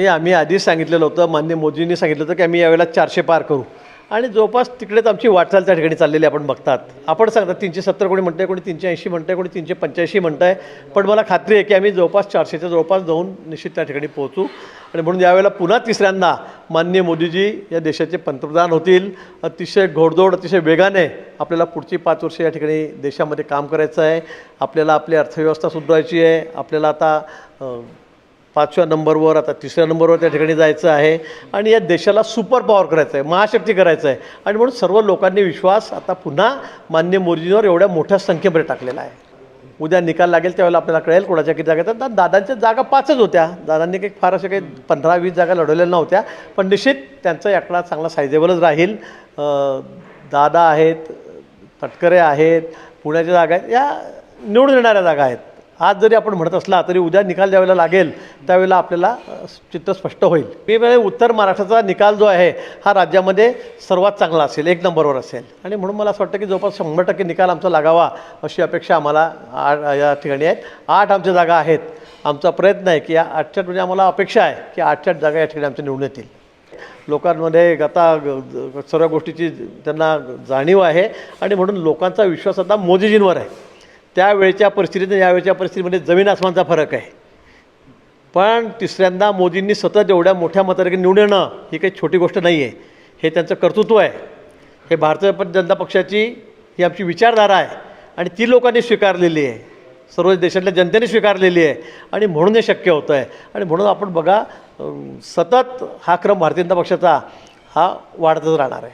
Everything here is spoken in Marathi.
हे आम्ही आधीच सांगितलेलं होतं मान्य मोदींनी सांगितलं होतं की आम्ही यावेळेला चारशे पार करू. आणि जवळपास तिकडेच आमची वाटचाल त्या ठिकाणी चाललेली आपण बघतात. आपण सांगतात तीनशे सत्तर कोणी म्हणत आहे कोणी तीनशे ऐंशी म्हणत आहे कोणी तीनशे पंच्याऐंशी म्हणत आहे पण मला खात्री आहे की आम्ही जवळपास चारशेच्या जवळपास जाऊन निश्चित त्या ठिकाणी पोहोचू. आणि म्हणून यावेळेला पुन्हा तिसऱ्यांदा मान्य मोदीजी या देशाचे पंतप्रधान होतील. अतिशय घोडदोड अतिशय वेगाने आपल्याला पुढची पाच वर्ष या ठिकाणी देशामध्ये काम करायचं आहे. आपल्याला आपली अर्थव्यवस्था सुधारायची आहे. आपल्याला आता पाचव्या नंबरवर आता तिसऱ्या नंबरवर त्या ठिकाणी जायचं आहे. आणि या देशाला सुपर पॉवर करायचं आहे महाशक्ती करायचं आहे. आणि म्हणून सर्व लोकांनी विश्वास आता पुन्हा मान्य मोदींवर एवढ्या मोठ्या संख्येमध्ये टाकलेला आहे. उद्या निकाल लागेल त्यावेळेला आपल्याला कळेल कोणाच्या किती जागा येतात. दादांच्या जागा पाचच होत्या. दादांनी काही फार अशा काही पंधरा वीस जागा लढवलेल्या नव्हत्या. पण निश्चित त्यांचा आकडा चांगला सायझेबलच राहील. दादा आहेत तटकरे आहेत पुण्याच्या जागा आहेत. या निवडून येणाऱ्या जागा आहेत. आज जरी आपण म्हणत असला तरी उद्या निकाल ज्यावेळेला लागेल त्यावेळेला आपल्याला चित्र स्पष्ट होईल. मी उत्तर महाराष्ट्राचा निकाल जो आहे हा राज्यामध्ये सर्वात चांगला असेल एक नंबरवर असेल. आणि म्हणून मला असं वाटतं की जवळपास शंभर टक्के निकाल आमचा लागावा अशी अपेक्षा आम्हाला आ या ठिकाणी आहेत. आठ आमच्या जागा आहेत. आमचा प्रयत्न आहे की या आठच्या म्हणजे आम्हाला अपेक्षा आहे की आठच्या जागा या ठिकाणी आमच्या निवडून येतील. लोकांमध्ये आता ग- सर्व गोष्टीची त्यांना जाणीव आहे. आणि म्हणून लोकांचा विश्वास आता मोदीजींवर आहे. त्यावेळच्या परिस्थितीत यावेळच्या परिस्थितीमध्ये जमीन आसमानचा फरक आहे. पण तिसऱ्यांदा मोदींनी सतत एवढ्या मोठ्या मताधिकारी निवडून येणं ही काही छोटी गोष्ट नाही आहे हे त्यांचं कर्तृत्व आहे. हे भारतीय जनता पक्षाची ही आमची विचारधारा आहे. आणि ती लोकांनी स्वीकारलेली आहे. सर्व देशातल्या जनतेने स्वीकारलेली आहे. आणि म्हणून हे शक्य होतं आहे आणि म्हणून आपण बघा सतत हा क्रम भारतीय जनता पक्षाचा हा वाढतच राहणार आहे.